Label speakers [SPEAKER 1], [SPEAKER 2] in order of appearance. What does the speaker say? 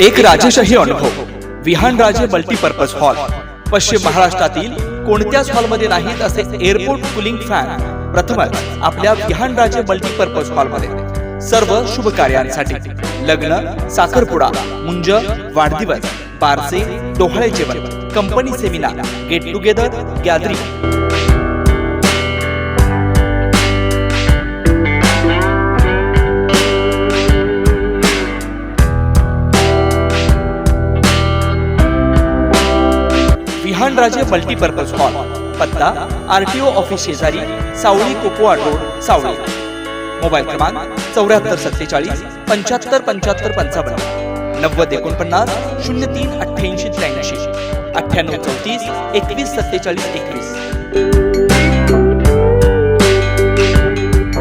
[SPEAKER 1] एक राजेशाही अनुभव. Vihanraje multipurpose hall. पश्चिम महाराष्ट्रातील कोणत्याच हॉलमध्ये नाहीत असे एअरपोर्ट कुलिंग फॅन प्रथमच आपल्या विहानराजे मल्टीपर्पज हॉलमध्ये. सर्व शुभ कार्यांसाठी लग्न साखरपुडा मुंज वाढदिवस बारसे डोहाळे जेवण company seminar get together gathering. Vihanraje multipurpose hall पत्ता आरटीओ ऑफिस शेजारी सावळी कोकोआ रोड सावळी. मोबाईल क्रमांक चौऱ्याहत्तर सत्तेचाळीस पंच्याहत्तर पंच्याहत्तर पंचावन्न. नव्वद एकोणपन्नास शून्य तीन अठ्ठ्याऐंशी त्र्याऐंशी. अठ्ठ्याण्णव चौतीस एकवीस सत्तेचाळीस एकवीस.